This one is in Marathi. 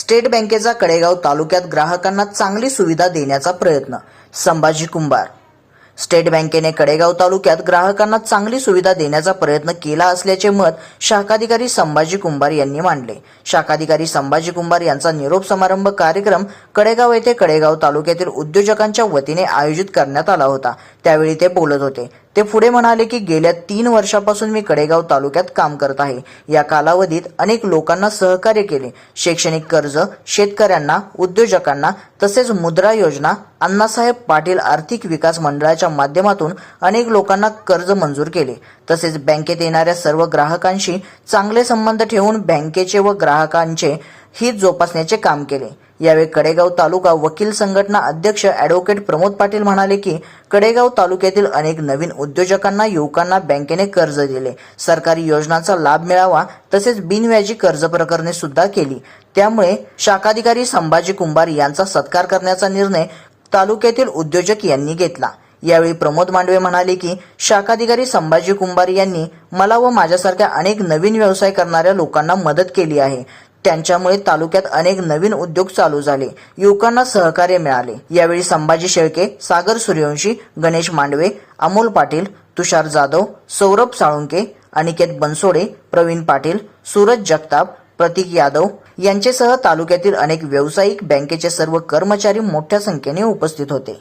स्टेट बँकेचा कडेगाव तालुक्यात ग्राहकांना चांगली सुविधा देण्याचा प्रयत्न. संभाजी कुंभार. स्टेट बँकेने कडेगाव तालुक्यात ग्राहकांना चांगली सुविधा देण्याचा प्रयत्न केला असल्याचे मत शाखाधिकारी संभाजी कुंभार यांनी मांडले. शाखाधिकारी संभाजी कुंभार यांचा निरोप समारंभ कार्यक्रम कडेगाव येथे कडेगाव तालुक्यातील उद्योजकांच्या वतीने आयोजित करण्यात आला होता. त्यावेळी ते बोलत होते. ते पुढे म्हणाले की गेल्या तीन वर्षापासून मी कडेगाव तालुक्यात काम करत आहे. या कालावधीत अनेक लोकांना सहकार्य केले. शैक्षणिक कर्ज शेतकऱ्यांना उद्योजकांना तसेच मुद्रा योजना अण्णासाहेब पाटील आर्थिक विकास मंडळाच्या माध्यमातून अनेक लोकांना कर्ज मंजूर केले. तसेच बँकेत येणाऱ्या सर्व ग्राहकांशी चांगले संबंध ठेवून बँकेचे व ग्राहकांचे हित जोपासण्याचे काम केले. यावेळी कडेगाव तालुका वकील संघटना अध्यक्ष ॲडव्होकेट प्रमोद पाटील म्हणाले की कडेगाव तालुक्यातील अनेक नवीन उद्योजकांना युवकांना बँकेने कर्ज दिले. सरकारी योजनांचा लाभ मिळावा तसेच बिनव्याजी कर्ज प्रकरणे सुद्धा केली. त्यामुळे शाखाधिकारी संभाजी कुंभार यांचा सत्कार करण्याचा निर्णय तालुक्यातील उद्योजक यांनी घेतला. यावेळी प्रमोद मांडवे म्हणाले की शाखाधिकारी संभाजी कुंभार यांनी मला व माझ्यासारख्या अनेक नवीन व्यवसाय करणाऱ्या लोकांना मदत केली आहे. त्यांच्यामुळे तालुक्यात अनेक नवीन उद्योग चालू झाले. युवकांना सहकार्य मिळाले. यावेळी संभाजी शेळके सागर सूर्यवंशी गणेश मांडवे अमोल पाटील तुषार जाधव सौरभ साळुंके अनिकेत बनसोडे प्रवीण पाटील सूरज जगताप प्रतीक यादव यांचेसह तालुक्यातील अनेक व्यावसायिक बँकेचे सर्व कर्मचारी मोठ्या संख्येने उपस्थित होते.